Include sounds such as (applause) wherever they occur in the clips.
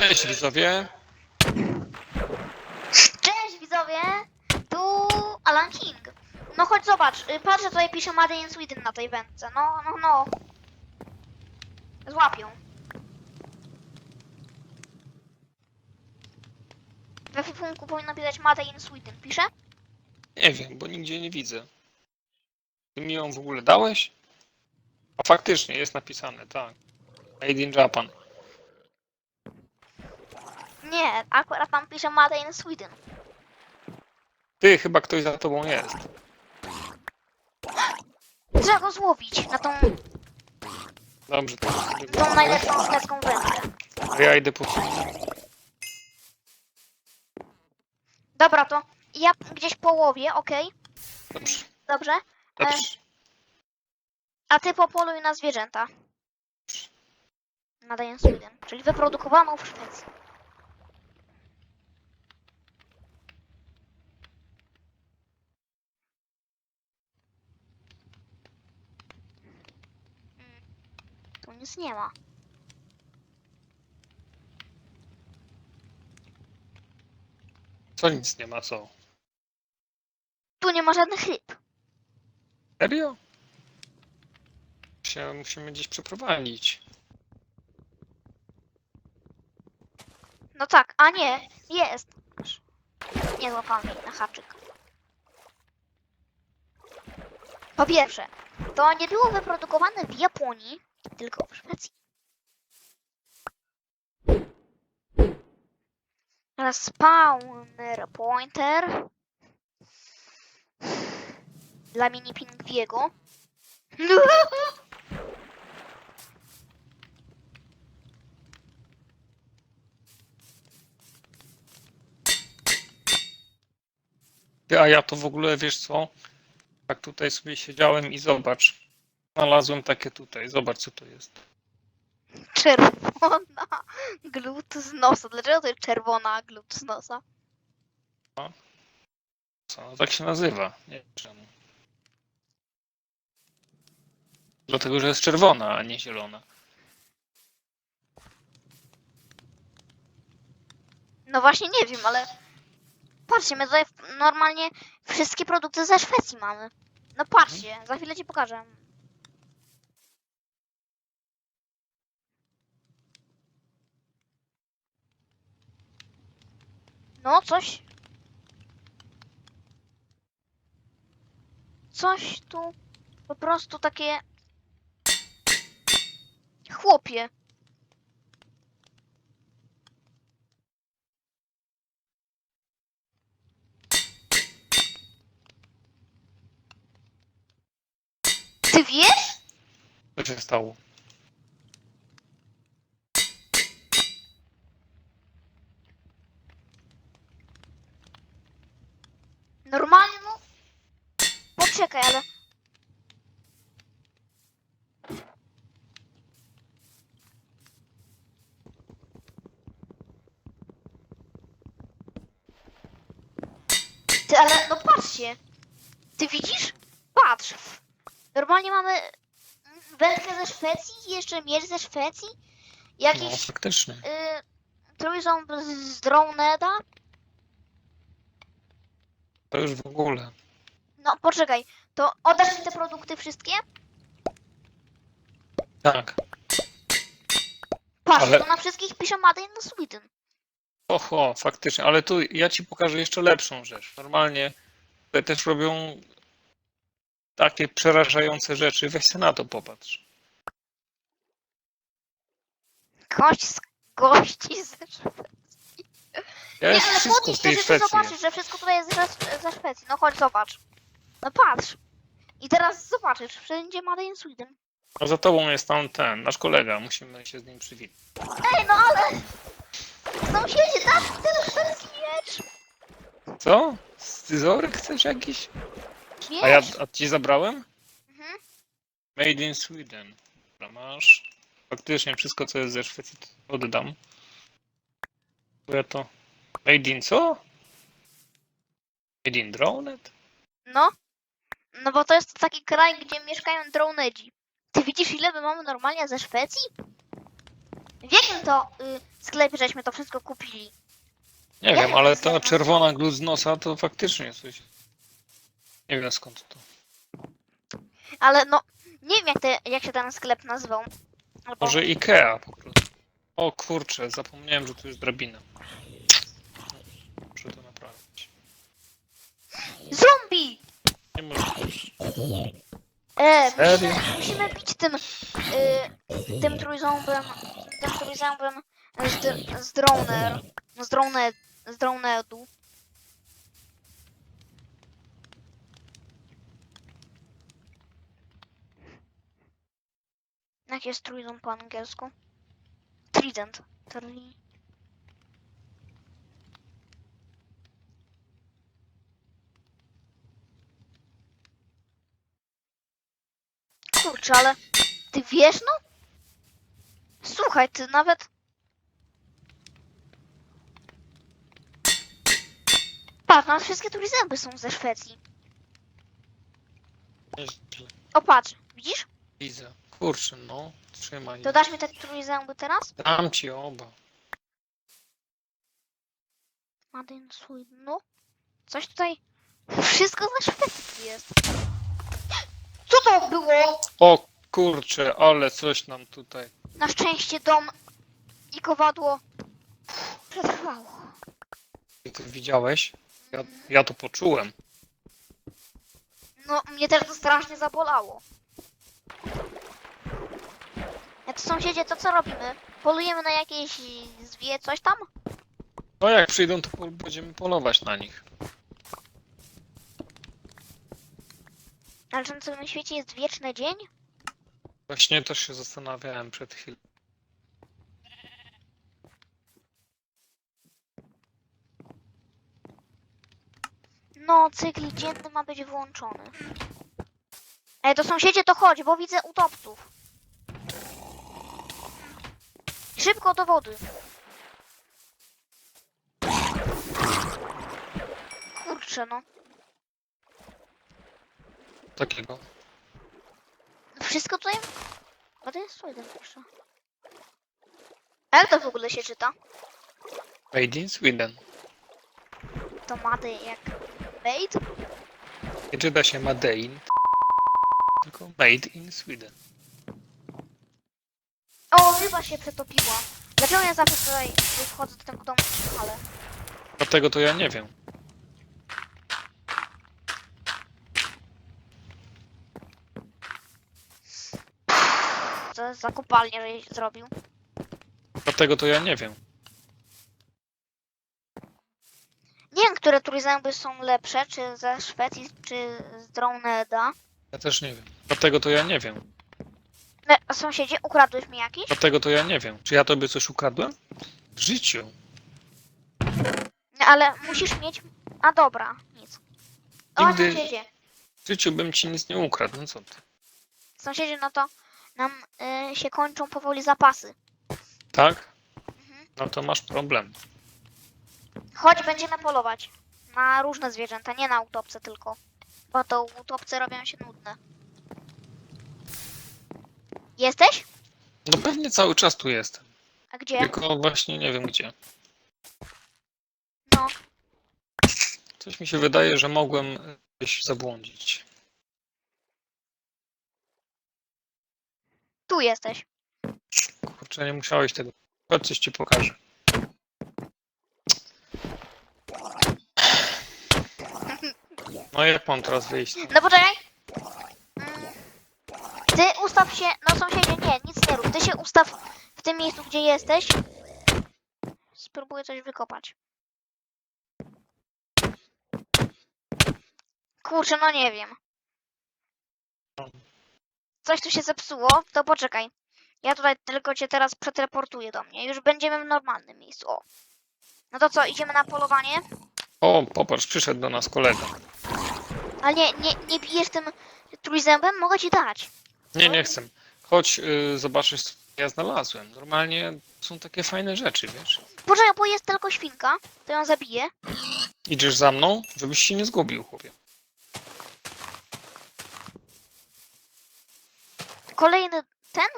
Cześć widzowie. Cześć widzowie! Tu Alan King. No chodź zobacz, y, patrz, że tutaj pisze Made in Sweden na tej wędce. No, no, no. Złapią. W ekwipunku powinno pisać Made in Sweden. Pisze? Nie wiem, bo nigdzie nie widzę. Ty mi ją w ogóle dałeś? A faktycznie jest napisane, tak. Made in Japan. Nie, akurat tam pisze Made in Sweden. Ty, chyba ktoś za tobą jest. Trzeba go złowić na tą, Dobrze, to tą najlepszą szwedzką wędkę. Ja idę po Dobra, to ja gdzieś połowię, okej? Dobrze, Dobrze? E, dobrze. A ty popoluj na zwierzęta. Nadaję Sweden, czyli wyprodukowaną w Szwecji. Nic nie ma. Co nic nie ma, co? Tu nie ma żadnych ryb. Serio? Się musimy gdzieś przeprowadzić. No tak, a nie, jest. Nie złapałem jej na haczyk. Po pierwsze, to nie było wyprodukowane w Japonii, tylko w Szwecji. Teraz spawner pointer dla mini pingwiego. (laughs) A ja to w ogóle, wiesz co? Tak tutaj sobie siedziałem i zobacz. Znalazłem takie tutaj. Zobacz, co to jest. Czerwona (laughs) glut z nosa. Dlaczego to jest czerwona glut z nosa? Co? No, tak się nazywa. Nie wiem czemu. Dlatego, że jest czerwona, a nie zielona. No właśnie nie wiem, ale patrzcie, my tutaj w- normalnie wszystkie produkty ze Szwecji mamy. No patrzcie, za chwilę ci pokażę. No, coś. Coś tu po prostu takie. Chłopie. Ty wiesz? Co się stało? Normalnie, no. Poczekaj, ale. Ty, ale no. Ty widzisz? Patrz. Normalnie mamy wędkę ze Szwecji, jeszcze miecz ze Szwecji, No, jakiś faktycznie. y, trójząb z z Drowneda. To już w ogóle. No poczekaj, to oddasz mi te produkty wszystkie? Tak. Patrz, Ale- to na wszystkich pisze Made in Sweden. Oho, faktycznie. Ale tu ja ci pokażę jeszcze lepszą rzecz. Normalnie tutaj też robią takie przerażające rzeczy. Weź se na to popatrz. Gość z gości ze Szwecji. Ja Nie, ale wszystko podnieś z to, tej żeby Szwecji. zobaczyć, że wszystko tutaj jest ze, ze Szwecji. No chodź, zobacz. No patrz. I teraz zobaczysz, wszędzie Made in Sweden. A za tobą jest tam ten, nasz kolega. Musimy się z nim przywitać. Ej, no ale... Sąsiedzie, dasz mi ten szwedzki miecz. Co? Scyzoryk chcesz jakiś? A ja a ci zabrałem? Mhm. Made in Sweden. Dobra, masz. Faktycznie wszystko, co jest ze Szwecji, to oddam. Bo ja to... Made in co? Made in Dronet? No. No bo to jest taki kraj, gdzie mieszkają dronedzi. Ty widzisz, ile my mamy normalnie ze Szwecji? W jakim to y, sklepie żeśmy to wszystko kupili? Nie wiem, ale ta czerwona glut z nosa to faktycznie coś. Nie wiem skąd to. Ale no, nie wiem jak, te, jak się ten sklep nazywał. Albo... Może Ikea po prostu. O kurczę, zapomniałem, że tu jest drabina. Muszę to naprawić. Zombie! Nie może. E, Serio? musimy, musimy bić tym, y, tym trójząbem, tym trójząbem z, z droner, z drone, z dronedu. Jak jest trójząb po angielsku? Trident. Tri... Kurczę, ale ty wiesz no? Słuchaj, ty nawet... Patrz, nawet wszystkie turyzmy są ze Szwecji. O, patrz, widzisz? Widzę. Kurczę, no. Trzymaj. To dasz mi te turyzmy teraz? Dam ci oba. Made in Sweden, no. Coś tutaj... Wszystko ze Szwecji tu jest. Co to było? O kurczę, ale coś nam tutaj. Na szczęście dom i kowadło przetrwało. Ty to widziałeś? Ja, ja to poczułem. No, mnie też to strasznie zabolało. To sąsiedzie, to co robimy? Polujemy na jakieś zwie, coś tam? No jak przyjdą, to po- będziemy polować na nich. Na całym świecie jest wieczny dzień? Właśnie też się zastanawiałem przed chwilą. No, cykl dzienny ma być włączony. Ej, to sąsiedzie, to chodź, bo widzę utopców. Szybko do wody. Kurczę, no. Takiego. Wszystko tutaj... A to jest Sweden jeszcze. A jak to w ogóle się czyta? Made in Sweden. To mady jak made? Nie czyta się Made in, tylko Made in Sweden. O, ryba się przetopiła. Dlaczego ja zawsze tutaj wchodzę do tego domu, ale... Dlatego to ja nie wiem. Co jest za kopalnię, żeś zrobił? Dlatego to ja nie wiem. Nie wiem, które turyzmy są lepsze, czy ze Szwecji, czy z Droneda. Ja też nie wiem. Dlatego to ja nie wiem. No, a sąsiedzie, ukradłeś mi jakiś? Dlatego to ja nie wiem. Czy ja tobie coś ukradłem? W życiu. Ale musisz mieć... A dobra, nic. O, Nigdy- sąsiedzie. W życiu bym ci nic nie ukradł. No co ty? Sąsiedzie, no to nam y, się kończą powoli zapasy. Tak? Mhm. No to masz problem. Chodź, będziemy polować. Na różne zwierzęta, nie na utopce tylko. Bo to utopce robią się nudne. Jesteś? No pewnie cały czas tu jestem. A gdzie? Tylko właśnie nie wiem gdzie. No, Coś mi się wydaje, że mogłem gdzieś zabłądzić. tu jesteś. Kurczę, nie musiałeś tego. Chodź, coś ci pokażę. No jak mam teraz wyjść? No poczekaj. Mm. Ty ustaw się, no sąsiedzie, nie, nic nie rób. Ty się ustaw w tym miejscu, gdzie jesteś. Spróbuję coś wykopać. Kurczę, no nie wiem. Coś tu się zepsuło, to poczekaj. Ja tutaj tylko cię teraz przeteleportuję do mnie. Już będziemy w normalnym miejscu. O. No to co, idziemy na polowanie? O, popatrz, przyszedł do nas kolega. Ale nie, nie, nie bijesz tym trójzębem? Mogę ci dać. Nie, nie chcę. Chodź, yy, zobaczysz, co ja znalazłem. Normalnie są takie fajne rzeczy, wiesz. Poczekaj, bo jest tylko świnka. To ją zabiję. Idziesz za mną, żebyś się nie zgubił, chłopie. Kolejny ten?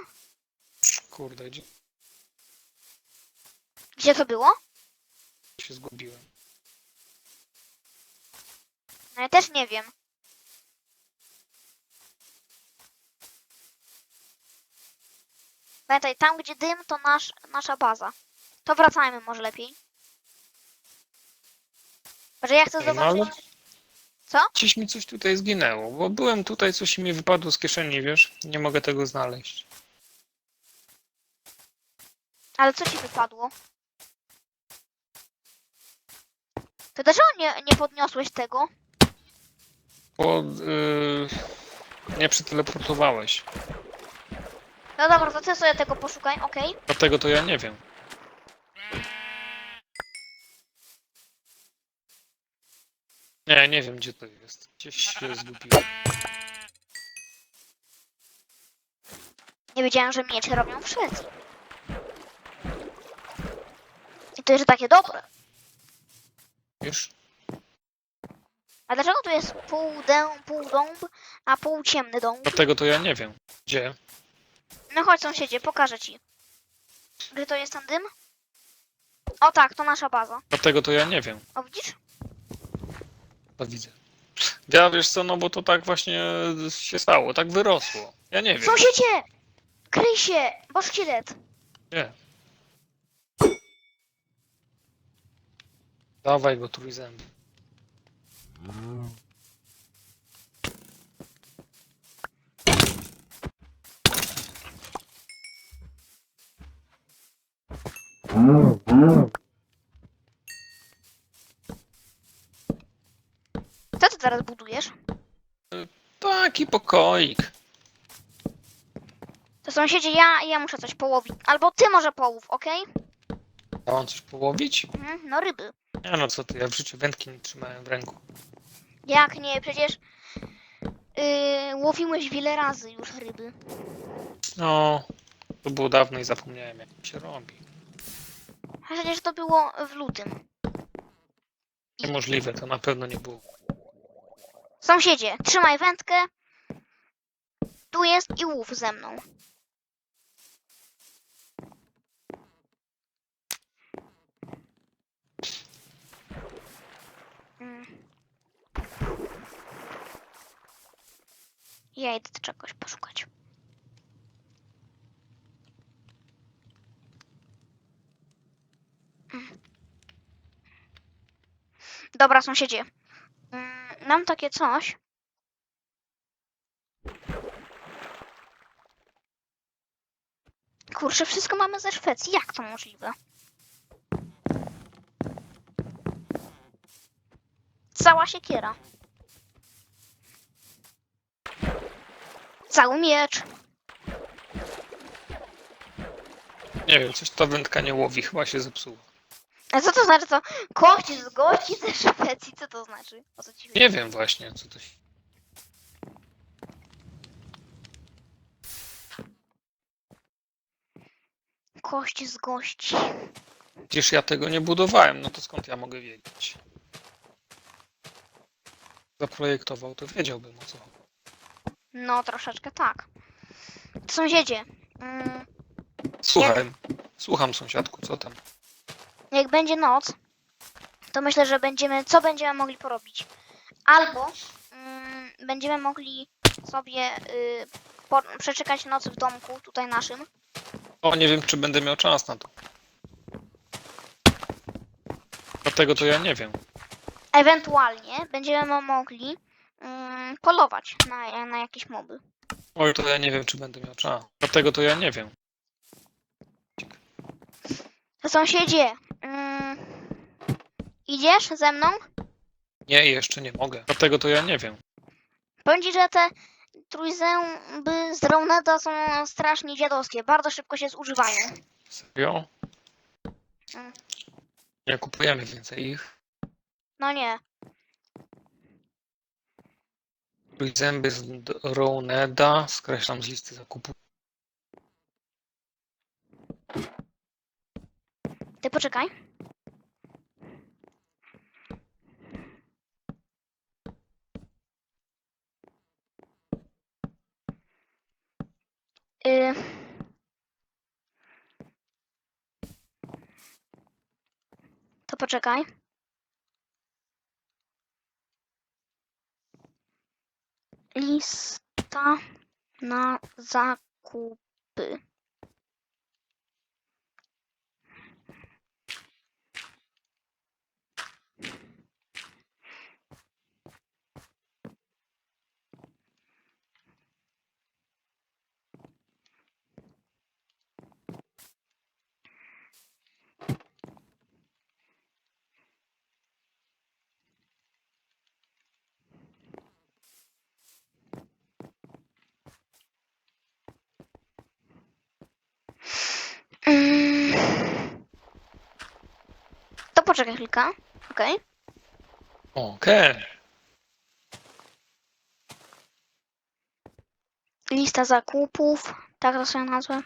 Kurde, gdzie? Gdzie to było? Się zgubiłem. No ja też nie wiem. Pamiętaj, tam gdzie dym to nasz, nasza baza. To wracajmy może lepiej. Że ja chcę no ale- zobaczyć. Co? Gdzieś mi coś tutaj zginęło, bo byłem tutaj, coś mi wypadło z kieszeni, wiesz? Nie mogę tego znaleźć. Ale co ci wypadło? To dlaczego nie, nie podniosłeś tego? Bo yy, nie przeteleportowałeś. No dobra, to ty sobie tego poszukaj, okej? Dlatego to ja nie wiem. Nie, nie wiem gdzie to jest. Gdzieś się zgubiłem. Nie wiedziałem, że miecze robią w Szwecji. I to jest takie dobre. Wiesz? A dlaczego tu jest pół, dę, pół dąb, a pół ciemny dąb? Dlatego to ja nie wiem. Gdzie? No chodź sąsiedzie, pokażę ci. Gdzie to jest ten dym? O tak, to nasza baza. Dlatego to ja nie wiem. O widzisz? To widzę. Ja wiesz co, no bo to tak właśnie się stało, tak wyrosło. Ja nie wiem. Sąsiedzie! Kryj się! Bo szkielet! Nie. Dawaj go trójzęby. Co ty teraz budujesz? Taki pokoik. To sąsiedzie, ja, ja muszę coś połowić. Albo ty może połów, okej? Ja mam coś połowić? Mhm, no ryby. Nie no co ty, ja w życiu wędki nie trzymałem w ręku. Jak nie? Przecież yy, łowiłeś wiele razy już ryby. No, to było dawno i zapomniałem jak się robi. A przecież to było w lutym. Niemożliwe, to na pewno nie było. Sąsiedzie, trzymaj wędkę. Tu jest i łów ze mną. Ja idę czegoś poszukać. Mm. Dobra, sąsiedzie. Mm, Mam takie coś. Kurczę, wszystko mamy ze Szwecji. Jak to możliwe? Cała siekiera. Cały miecz. Nie wiem, coś ta wędka nie łowi, chyba się zepsuła. A co to znaczy, co? Kości z gości ze Szwecji? Co to znaczy? O co ci chodzi? Nie wiem właśnie, co to się... Kości z gości. Przecież ja tego nie budowałem, no to skąd ja mogę wiedzieć? Zaprojektował, to wiedziałbym o co chodzi. No, troszeczkę tak. Sąsiedzie, mm, Słuchaj, słucham sąsiadku, co tam? jak będzie noc, to myślę, że będziemy, co będziemy mogli porobić? Albo mm, będziemy mogli sobie y, po, przeczekać noc w domku, tutaj naszym. O, nie wiem, czy będę miał czas na to. Dlatego to ja nie wiem. Ewentualnie będziemy mogli mm, polować na, na jakieś moby. Oj, to ja nie wiem, czy będę miał czas. Dlatego to ja nie wiem. Sąsiedzie, mm, idziesz ze mną? Nie, jeszcze nie mogę. Dlatego to ja nie wiem. Powiem ci, że te trójzęby z Drowneda są strasznie dziadowskie. Bardzo szybko się zużywają. Serio? Mm. Nie kupujemy więcej ich. No nie. Zęby z Rowneda skreślam z listy zakupu. Ty poczekaj. Y... Poczekaj. Lista na zakupy. Poczekaj chwilkę. Okej. Okej. Lista zakupów. Tak to sobie nazwę.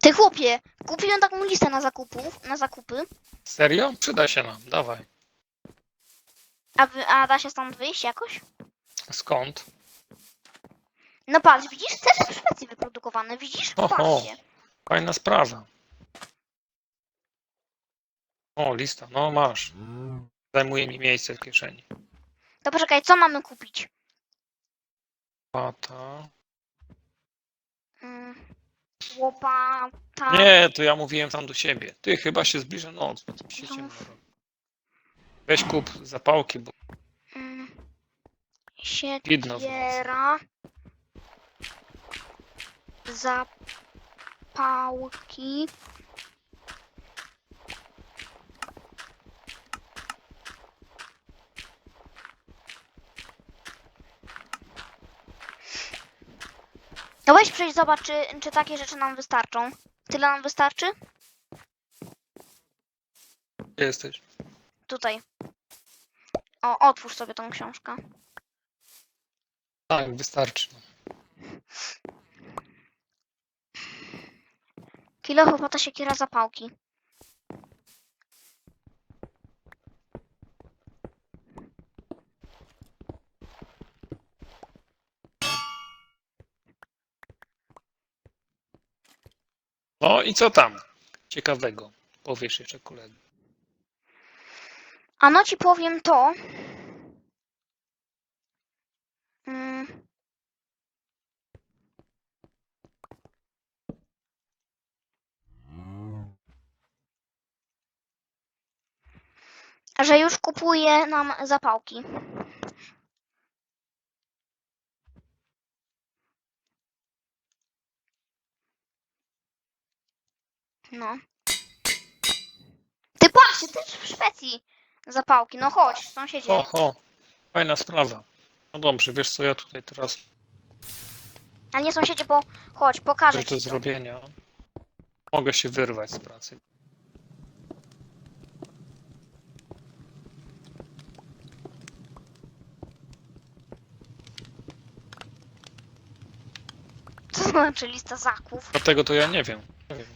Ty chłopie, kupiłem taką listę na zakupów, na zakupy. Serio? Przyda się nam, dawaj. A, wy, a da się stąd wyjść jakoś? Skąd? No patrz, widzisz? Też w Szwecji wyprodukowane, widzisz? Oho. Patrzcie. Fajna sprawa. O, lista, no masz. Zajmuje mi miejsce w kieszeni. To poczekaj, co mamy kupić? Pata. Mm, łopata. Nie, to ja mówiłem tam do siebie. Ty, chyba się zbliża noc, bo to się ciemno robi. Weź kup zapałki, bo Mm, Widno w nocy. siekiera. Zapałki. No weź przejść zobacz, czy, czy takie rzeczy nam wystarczą. Tyle nam wystarczy? gdzie jesteś? Tutaj. O, otwórz sobie tą książkę. Tak, wystarczy. Kilo chłopota siekiera zapałki. No i co tam? Ciekawego. Powiesz jeszcze koledzy. A no ci powiem to. Mm. Że już kupuje nam zapałki. No. Ty patrz, też w Szwecji zapałki. No chodź, sąsiedzie. Oho, fajna sprawa. No dobrze, wiesz co, ja tutaj teraz Ale nie sąsiedzie, bo chodź, pokażę do ci to. zrobienia. Mogę się wyrwać z pracy. To (laughs) znaczy lista zakupów? Dlatego to ja nie wiem. Nie wiem.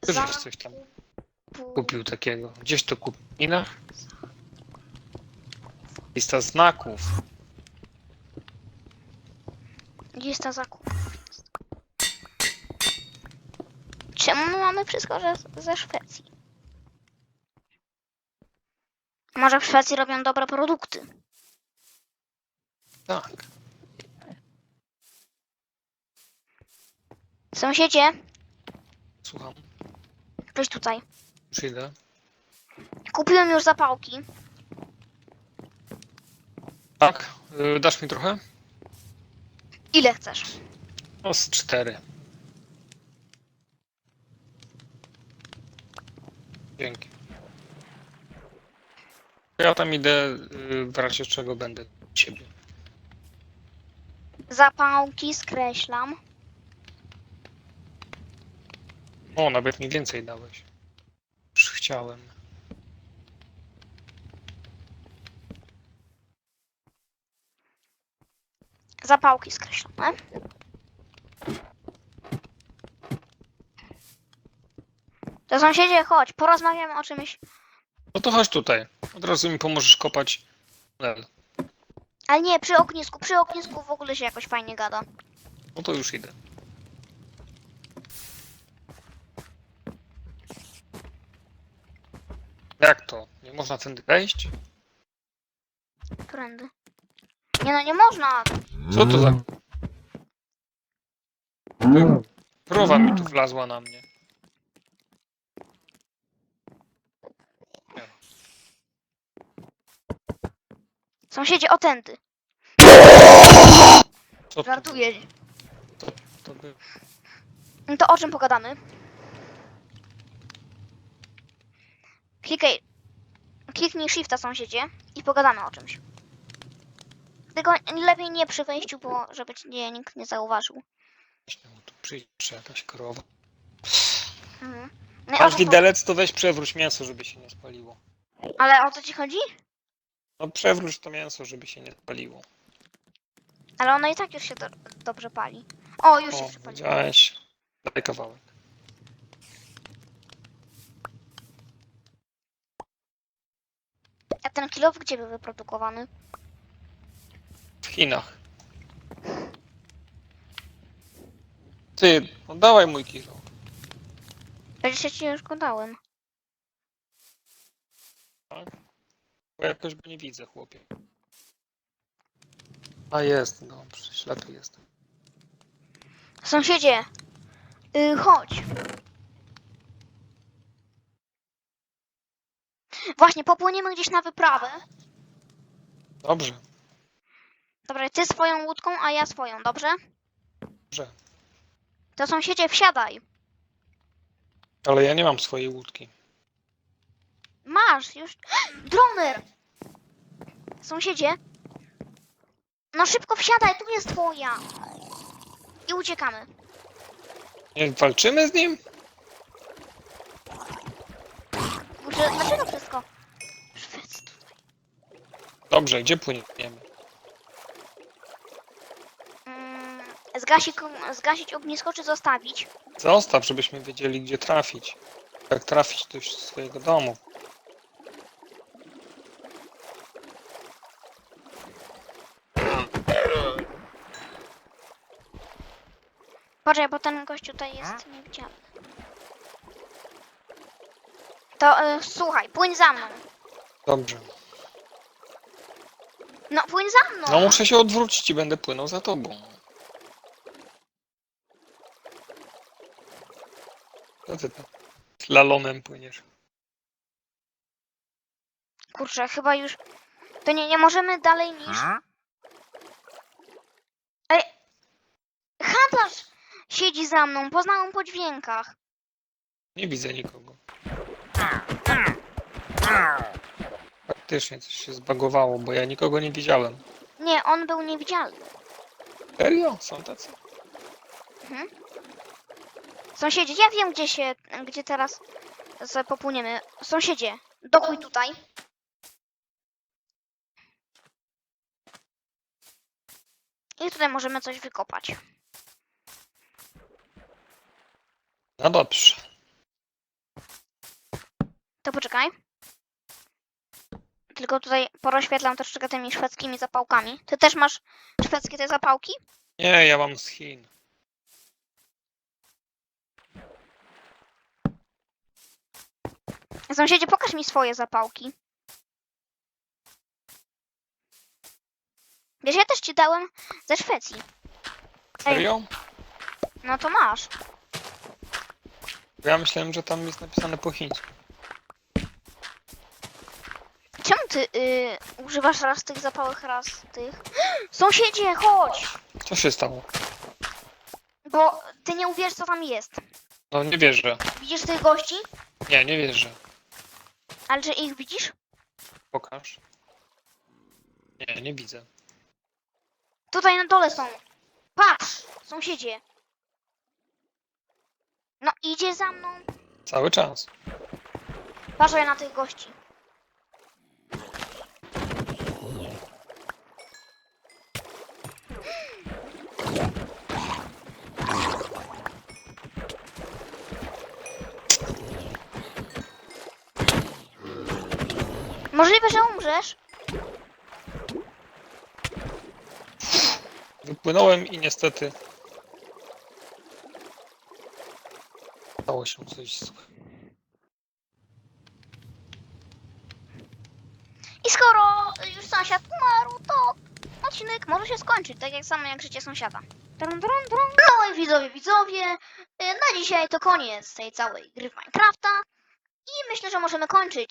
Ty żeś Zakup- coś tam kupił takiego. Gdzieś to kupił. w Chinach? Lista znaków. Lista zakupów. Czemu my mamy wszystko że ze Szwecji? Może w Szwecji robią dobre produkty. Tak. Sąsiedzie, Słucham. weź tutaj. Już idę. Kupiłem już zapałki. Tak. y, Dasz mi trochę? Ile chcesz? O, z cztery. Dzięki. Ja tam idę, y, w razie czego będę u ciebie. Zapałki skreślam. O, nawet mi więcej dałeś. Już chciałem. Zapałki skreślone. To sąsiedzie, chodź, porozmawiamy o czymś. No to chodź tutaj. Od razu mi pomożesz kopać tunel. Ale nie, przy ognisku, przy ognisku w ogóle się jakoś fajnie gada. No to już idę. Jak to? Nie można tędy wejść? Którędy? Nie no, nie można. Co to za... Krowa mi tu wlazła na mnie. Sąsiedzie, o tędy. Co to, Żartuję. to by... No to o czym pogadamy? Klikaj. Kliknij shifta sąsiedzie i pogadamy o czymś. Tylko lepiej nie przy wejściu, bo żeby cię nikt nie zauważył. Bo tu przyjdzie jakaś krowa. Mhm. No i o Masz widelec, to weź przewróć mięso, żeby się nie spaliło. Ale o co ci chodzi? No przewróć to mięso, żeby się nie spaliło. Ale ono i tak już się do... dobrze pali. O, już się O, przypaliło. widziałeś? Daj kawałek. A ten kilow gdzie był wyprodukowany? W Chinach. Ty, no dawaj mój kilo. Przecież ci już go dałem. Tak? Bo jakoś go nie widzę, chłopie. A jest, dobrze, ślepy jestem. Sąsiedzie! Yy, chodź. Właśnie, popłyniemy gdzieś na wyprawę. Dobrze, Dobra, ty swoją łódką, a ja swoją, dobrze? dobrze. To sąsiedzie, wsiadaj. Ale ja nie mam swojej łódki. Masz, już. (gasps) Droner! Sąsiedzie? No szybko wsiadaj, tu jest twoja. I uciekamy. Nie walczymy z nim? Kurczę, dlaczego wszystko? Tutaj. Dobrze, gdzie płyniemy? Mm, zgasi, zgasić ognisko czy zostawić? Zostaw, żebyśmy wiedzieli, gdzie trafić. Jak trafić do swojego domu. Poczekaj, bo ten gościu tutaj jest niewidzialny. To y, słuchaj, płyń za mną. Dobrze. No, płyń za mną. No muszę się odwrócić i będę płynął za tobą. Co ty tam? Slalomem płyniesz. Kurczę, chyba już. To nie, nie możemy dalej niż. Ej! Handlarz siedzi za mną, poznałem po dźwiękach. Nie widzę nikogo. Faktycznie coś się zbagowało, bo ja nikogo nie widziałem. Nie, on był niewidzialny. Serio? Są tacy? Sąsiedzie, ja wiem, gdzie się. gdzie teraz popłyniemy. Sąsiedzie, dokuj tutaj. I tutaj możemy coś wykopać. No dobrze. To poczekaj. Tylko tutaj porozświetlam troszeczkę tymi szwedzkimi zapałkami. Ty też masz szwedzkie te zapałki? Nie, ja mam z Chin. Sąsiedzie, pokaż mi swoje zapałki. Wiesz, ja też ci dałem ze Szwecji. Serio? No to masz. Ja myślałem, że tam jest napisane po chińsku. Czemu ty y, używasz raz tych zapałek, raz tych? (gasps) Sąsiedzie, chodź! Co się stało? Bo ty nie uwierz, co tam jest. No nie wierzę. Widzisz tych gości? Nie, nie wierzę. Ale czy ich widzisz? Pokaż. Nie, nie widzę. Tutaj na dole są. Patrz, sąsiedzie. No, idzie za mną. Cały czas. Patrzę na tych gości. Możliwe, że umrzesz. Wypłynąłem i niestety stało się coś złego. I skoro już sąsiad umarł, to odcinek może się skończyć, tak jak samo jak życie sąsiada. Drum, drum, drum. No i widzowie, widzowie, y, na dzisiaj to koniec tej całej gry w Minecrafta. I myślę, że możemy kończyć.